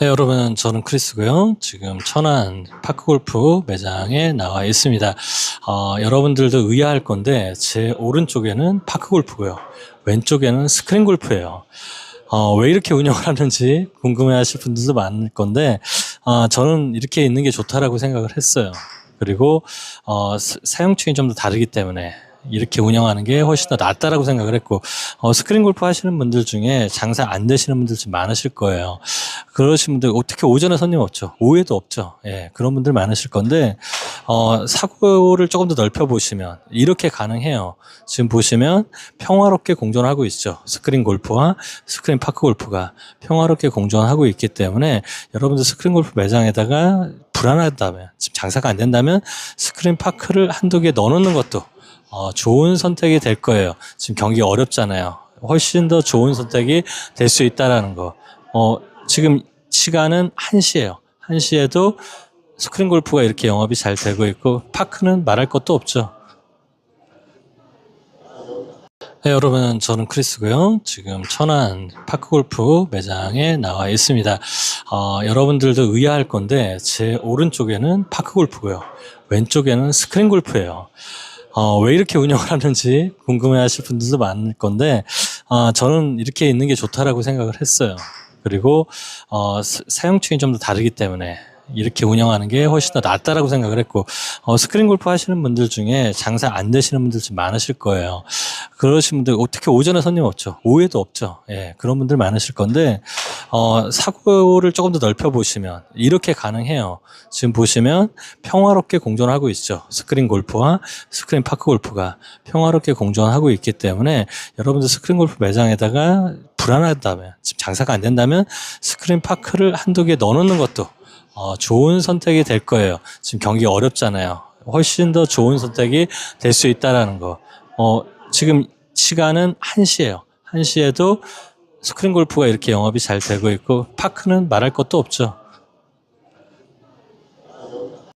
네, 여러분, 저는 크리스고요. 지금 천안 파크골프 매장에 나와 있습니다. 어, 여러분들도 의아할 건데 제 오른쪽에는 파크골프고요. 왼쪽에는 스크린 골프예요. 어, 왜 이렇게 운영을 하는지 궁금해하실 분들도 많을 건데 어, 저는 이렇게 있는 게 좋다라고 생각을 했어요. 그리고 어, 사- 사용층이 좀 더 다르기 때문에 이렇게 운영하는 게 훨씬 더 낫다라고 생각을 했고 어, 스크린 골프 하시는 분들 중에 장사 안 되시는 분들 좀 많으실 거예요. 그러신 분들 어떻게 오전에 손님 없죠. 오후에도 없죠. 예, 그런 분들 많으실 건데 어, 사고를 조금 더 넓혀 보시면 이렇게 가능해요. 지금 보시면 평화롭게 공존하고 있죠. 스크린 골프와 스크린 파크 골프가 평화롭게 공존하고 있기 때문에 여러분들 스크린 골프 매장에다가 불안하다면 지금 장사가 안 된다면 스크린 파크를 한두 개 넣어놓는 것도 어, 좋은 선택이 될 거예요. 지금 경기 어렵잖아요. 훨씬 더 좋은 선택이 될 수 있다라는 거. 어, 지금 시간은 1시예요. 1시에도 스크린 골프가 이렇게 영업이 잘 되고 있고 파크는 말할 것도 없죠. 네, 여러분, 저는 크리스고요. 지금 천안 파크골프 매장에 나와 있습니다. 어, 여러분들도 의아할 건데 제 오른쪽에는 파크골프고요. 왼쪽에는 스크린 골프예요. 어, 왜 이렇게 운영을 하는지 궁금해하실 분들도 많을 건데 어, 저는 이렇게 있는 게 좋다라고 생각을 했어요. 그리고 어, 사- 사용층이 좀 더 다르기 때문에 이렇게 운영하는 게 훨씬 더 낫다라고 생각을 했고 어, 스크린 골프 하시는 분들 중에 장사 안 되시는 분들 좀 많으실 거예요. 그러신 분들 어떻게 오전에 손님 없죠. 오후에도 없죠. 예, 그런 분들 많으실 건데 어, 사고를 조금 더 넓혀 보시면 이렇게 가능해요. 지금 보시면 평화롭게 공존하고 있죠. 스크린 골프와 스크린 파크 골프가 평화롭게 공존하고 있기 때문에 여러분들 스크린 골프 매장에다가 불안하다면 지금 장사가 안 된다면 스크린 파크를 한두 개 넣어놓는 것도 어, 좋은 선택이 될 거예요. 지금 경기 어렵잖아요. 훨씬 더 좋은 선택이 될 수 있다라는 거. 어, 지금 시간은 1시예요. 1시에도 스크린 골프가 이렇게 영업이 잘 되고 있고 파크는 말할 것도 없죠.